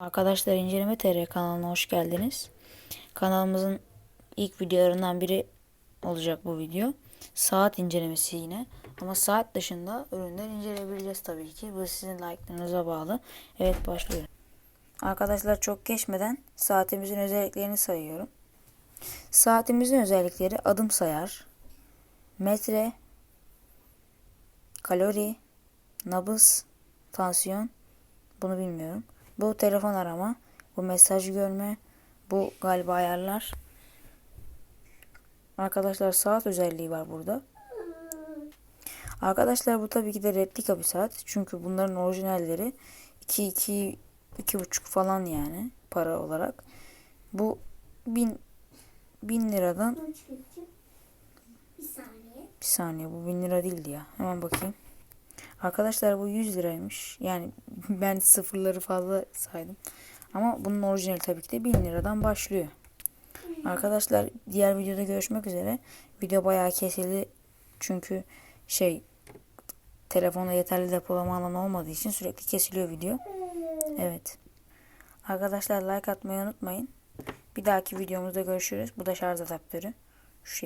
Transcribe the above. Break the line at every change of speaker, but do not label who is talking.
Arkadaşlar inceleme TR kanalına hoş geldiniz. Kanalımızın ilk videolarından biri olacak bu video. Saat incelemesi yine. Ama saat dışında ürünler inceleyebileceğiz tabii ki. Bu sizin like'larınıza bağlı. Evet başlıyorum. Arkadaşlar çok geçmeden saatimizin özelliklerini sayıyorum. Saatimizin özellikleri adım sayar, metre, kalori, nabız, tansiyon, bunu bilmiyorum. Bu telefon arama, bu mesaj görme, bu galiba ayarlar. Arkadaşlar saat özelliği var burada. Arkadaşlar bu tabii ki de replika bir saat. Çünkü bunların orijinalleri 2 2 2,5 falan yani para olarak. Bu 1000 1000 liradan
Bir saniye.
bir saniye bu 1000 lira değildi ya. Hemen bakayım. Arkadaşlar bu 100 liraymış. Yani ben sıfırları fazla saydım. Ama bunun orijinali tabii ki de 1000 liradan başlıyor. Arkadaşlar diğer videoda görüşmek üzere. Video bayağı kesildi. Çünkü şey telefonda yeterli depolama alanı olmadığı için sürekli kesiliyor video. Evet. Arkadaşlar like atmayı unutmayın. Bir dahaki videomuzda görüşürüz. Bu da şarj adaptörü.